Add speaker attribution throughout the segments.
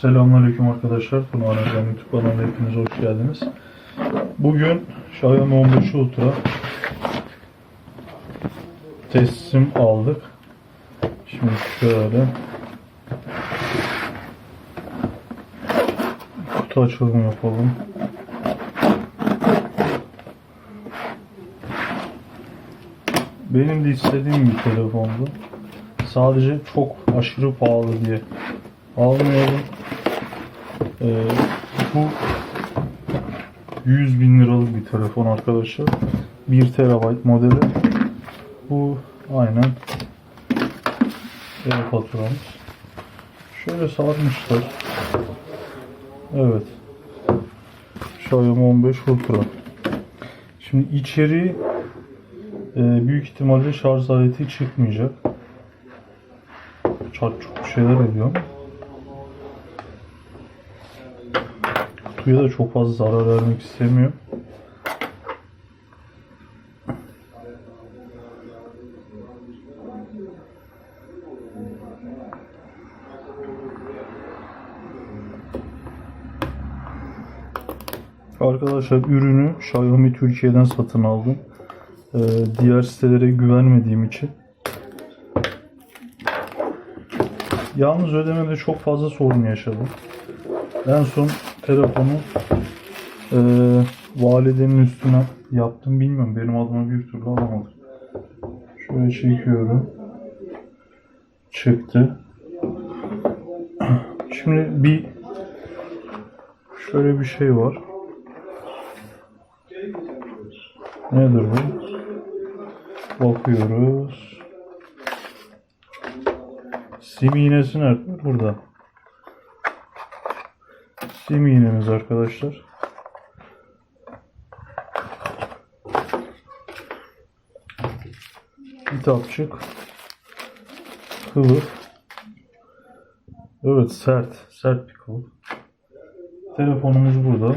Speaker 1: Selamünaleyküm arkadaşlar. Bunu Anadolu YouTube kanalına hepiniz hoş geldiniz. Bugün Xiaomi 15 Ultra teslim aldık. Şimdi şöyle kutu açılımı yapalım. Benim de istediğim bir telefondu. Sadece çok aşırı pahalı diye almayalım. Ee, bu 100 bin liralık bir telefon arkadaşlar. 1 terabayt modeli. Bu aynen ev faturamız. Şöyle sarmışlar. Evet. Xiaomi 15 Ultra. Şimdi içeri e, büyük ihtimalle şarj aleti çıkmayacak. Çok bir şeyler ediyor ama. Kutuya da çok fazla zarar vermek istemiyor. Arkadaşlar ürünü Xiaomi Türkiye'den satın aldım. Ee, diğer sitelere güvenmediğim için. Yalnız ödemede çok fazla sorun yaşadım. En son telefonu e, validenin üstüne yaptım bilmiyorum. Benim adıma bir türlü alamadım. Şöyle çekiyorum. Çıktı. Şimdi bir şöyle bir şey var. Nedir bu? Bakıyoruz. Sim iğnesi nerede? Burada. Sim iğnemiz arkadaşlar. Kitapçık. Kılıf. Evet sert. Sert bir kılıf. Telefonumuz burada.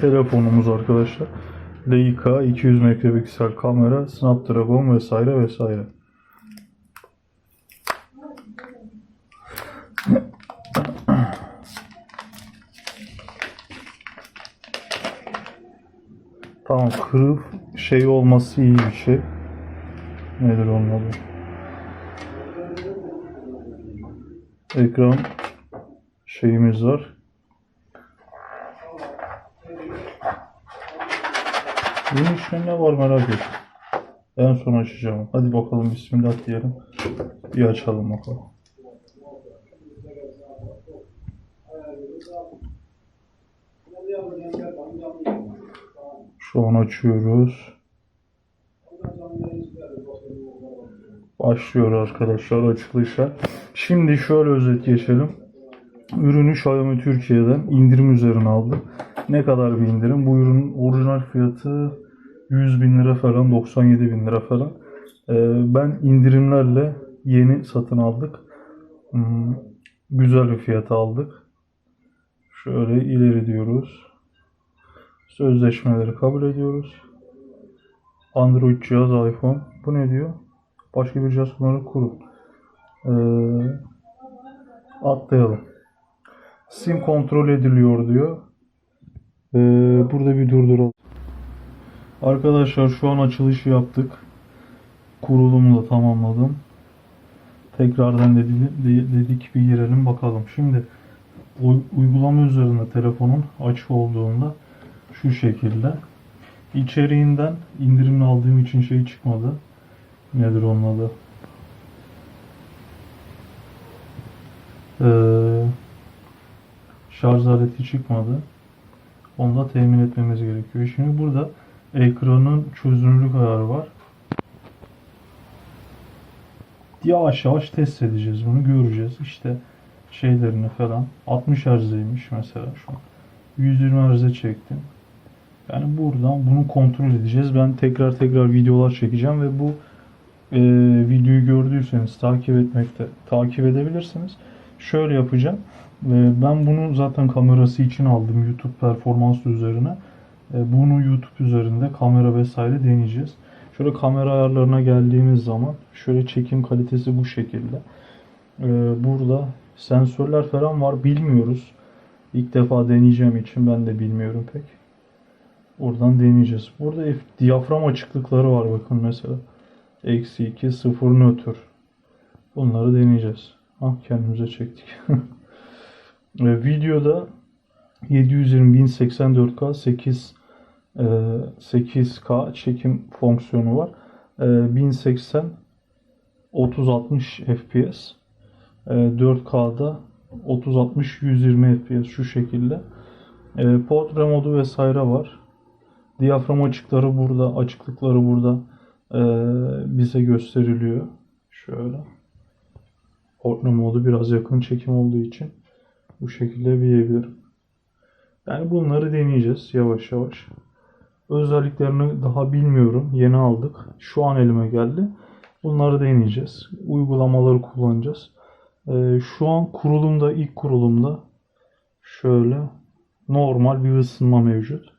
Speaker 1: Telefonumuz arkadaşlar. Leica 200 megapiksel kamera, Snapdragon vesaire vesaire. Tamam kırık şey olması iyi bir şey. Nedir onun adı? Ekran şeyimiz var. Bunun içinde ne var merak ettim. En son açacağım. Hadi bakalım bismillah diyelim. Bir açalım bakalım. Şu an açıyoruz. Başlıyor arkadaşlar açılışa. Şimdi şöyle özet geçelim. Ürünü Xiaomi Türkiye'den indirim üzerine aldım. Ne kadar bir indirim? Bu ürünün orijinal fiyatı 100 bin lira falan, 97 bin lira falan. Ee, ben indirimlerle yeni satın aldık. Hmm, güzel bir fiyata aldık. Şöyle ileri diyoruz. Sözleşmeleri kabul ediyoruz. Android cihaz iPhone. Bu ne diyor? Başka bir cihaz kullanarak kurun. Ee, atlayalım. Sim kontrol ediliyor diyor. Ee, burada bir durduralım. Arkadaşlar şu an açılışı yaptık. Kurulumu da tamamladım. Tekrardan dedi, de- dedik bir girelim bakalım. Şimdi uy- uygulama üzerinde telefonun açık olduğunda şu şekilde. İçeriğinden indirimli aldığım için şey çıkmadı. Nedir onun adı? Ee, şarj aleti çıkmadı. Onu da temin etmemiz gerekiyor. Şimdi burada ekranın çözünürlük ayarı var. Yavaş yavaş test edeceğiz bunu göreceğiz. İşte şeylerini falan 60 Hz'ymiş mesela şu an. 120 Hz'e çektim. Yani buradan bunu kontrol edeceğiz. Ben tekrar tekrar videolar çekeceğim ve bu e, videoyu gördüyseniz takip etmekte takip edebilirsiniz. Şöyle yapacağım. E, ben bunu zaten kamerası için aldım YouTube performansı üzerine. E, bunu YouTube üzerinde kamera vesaire deneyeceğiz. Şöyle kamera ayarlarına geldiğimiz zaman şöyle çekim kalitesi bu şekilde. Ee, burada sensörler falan var bilmiyoruz. İlk defa deneyeceğim için ben de bilmiyorum pek. Oradan deneyeceğiz. Burada diyafram açıklıkları var bakın mesela. Eksi 2, 0 nötr. Bunları deneyeceğiz. Ah kendimize çektik. Ve videoda 720 1084K 8 e, 8K çekim fonksiyonu var. E, 1080 3060 FPS. E, 4K'da 3060 120 FPS şu şekilde. E, portre modu vesaire var. Diyafram açıkları burada, açıklıkları burada e, bize gösteriliyor. Şöyle. Portre modu biraz yakın çekim olduğu için bu şekilde diyebilirim. Yani bunları deneyeceğiz yavaş yavaş. Özelliklerini daha bilmiyorum. Yeni aldık. Şu an elime geldi. Bunları deneyeceğiz. Uygulamaları kullanacağız. Ee, şu an kurulumda, ilk kurulumda şöyle normal bir ısınma mevcut.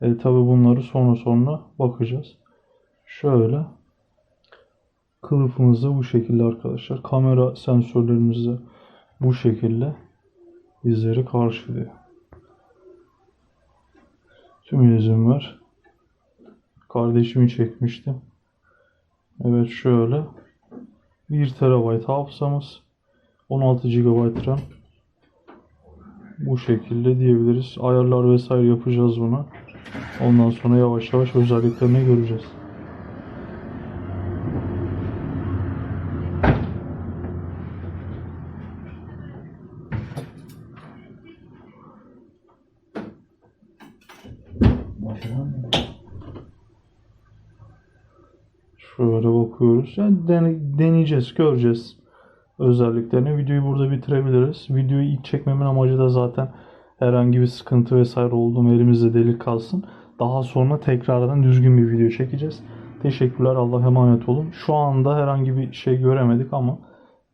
Speaker 1: E, tabi bunları sonra sonra bakacağız. Şöyle kılıfımız da bu şekilde arkadaşlar. Kamera sensörlerimiz de bu şekilde bizleri karşılıyor. Tüm izin var. Kardeşimi çekmiştim. Evet şöyle. 1 TB hafızamız. 16 GB RAM. Bu şekilde diyebiliriz. Ayarlar vesaire yapacağız buna. Ondan sonra yavaş yavaş özelliklerini göreceğiz. Bakıyoruz. Yani dene- deneyeceğiz, göreceğiz özelliklerini. Videoyu burada bitirebiliriz. Videoyu ilk çekmemin amacı da zaten herhangi bir sıkıntı vesaire oldu mu elimizde delik kalsın. Daha sonra tekrardan düzgün bir video çekeceğiz. Teşekkürler. Allah'a emanet olun. Şu anda herhangi bir şey göremedik ama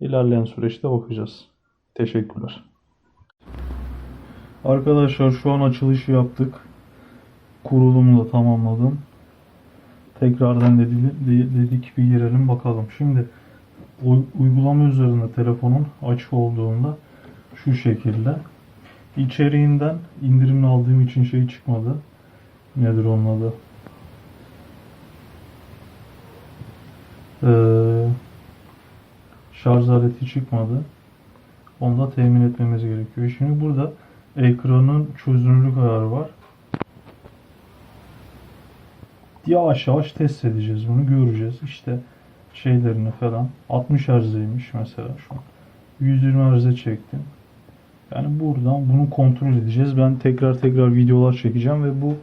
Speaker 1: ilerleyen süreçte bakacağız. Teşekkürler. Arkadaşlar şu an açılışı yaptık. Kurulumu da tamamladım. Tekrardan dedi, de- dedik bir girelim bakalım. Şimdi uy- uygulama üzerinde telefonun açık olduğunda şu şekilde. İçeriğinden indirimli aldığım için şey çıkmadı. Nedir onun adı? Ee, şarj aleti çıkmadı. Onu da temin etmemiz gerekiyor. Şimdi burada ekranın çözünürlük ayarı var. Yavaş yavaş test edeceğiz bunu göreceğiz. İşte şeylerini falan. 60 Hz'ymiş mesela şu an. 120 Hz'e çektim. Yani buradan bunu kontrol edeceğiz. Ben tekrar tekrar videolar çekeceğim ve bu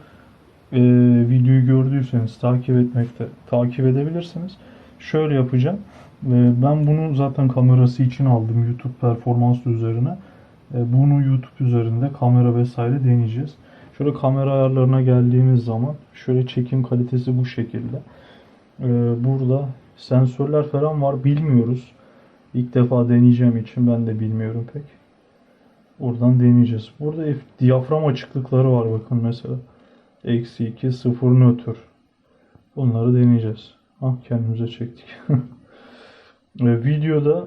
Speaker 1: e, videoyu gördüyseniz takip etmekte takip edebilirsiniz. Şöyle yapacağım. E, ben bunu zaten kamerası için aldım YouTube performans üzerine. E, bunu YouTube üzerinde kamera vesaire deneyeceğiz. Şöyle kamera ayarlarına geldiğimiz zaman şöyle çekim kalitesi bu şekilde. E, burada sensörler falan var bilmiyoruz. İlk defa deneyeceğim için ben de bilmiyorum pek. Oradan deneyeceğiz. Burada diyafram açıklıkları var bakın mesela. Eksi 2, 0 nötr. Bunları deneyeceğiz. Ah kendimize çektik. Ve videoda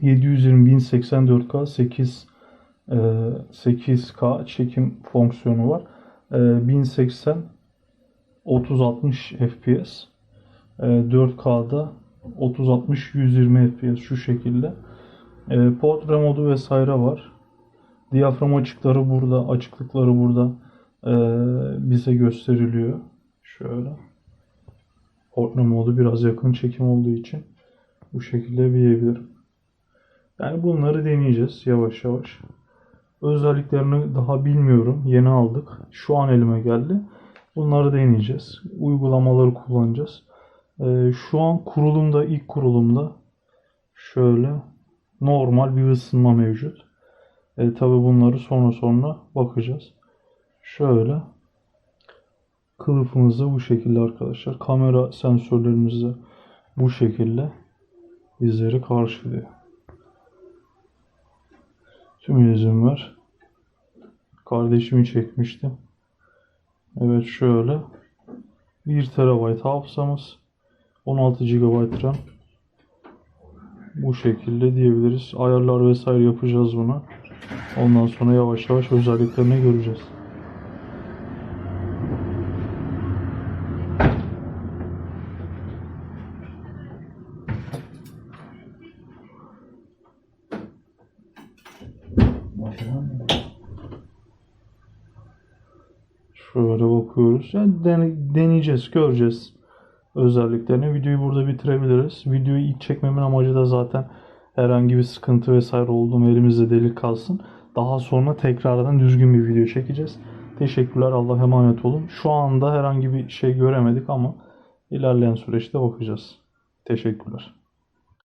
Speaker 1: 720 1084K 8 e, 8K çekim fonksiyonu var. E, 1080 3060 FPS. E, 4K'da 3060 120 FPS şu şekilde. E, portre modu vesaire var. Diyafram açıkları burada, açıklıkları burada e, bize gösteriliyor. Şöyle. Portre modu biraz yakın çekim olduğu için bu şekilde diyebilirim. Yani bunları deneyeceğiz yavaş yavaş. Özelliklerini daha bilmiyorum. Yeni aldık. Şu an elime geldi. Bunları deneyeceğiz. Uygulamaları kullanacağız. Ee, şu an kurulumda, ilk kurulumda şöyle normal bir ısınma mevcut. E, tabi bunları sonra sonra bakacağız. Şöyle kılıfımız da bu şekilde arkadaşlar. Kamera sensörlerimiz de bu şekilde bizleri karşılıyor. Tüm izin var. Kardeşimi çekmiştim. Evet şöyle. 1 TB hafızamız. 16 GB RAM. Bu şekilde diyebiliriz. Ayarlar vesaire yapacağız buna. Ondan sonra yavaş yavaş özelliklerini göreceğiz. Şöyle dene- deneyeceğiz, göreceğiz özelliklerini. Videoyu burada bitirebiliriz. Videoyu ilk çekmemin amacı da zaten herhangi bir sıkıntı vesaire oldu elimizde delik kalsın. Daha sonra tekrardan düzgün bir video çekeceğiz. Teşekkürler. Allah'a emanet olun. Şu anda herhangi bir şey göremedik ama ilerleyen süreçte bakacağız. Teşekkürler.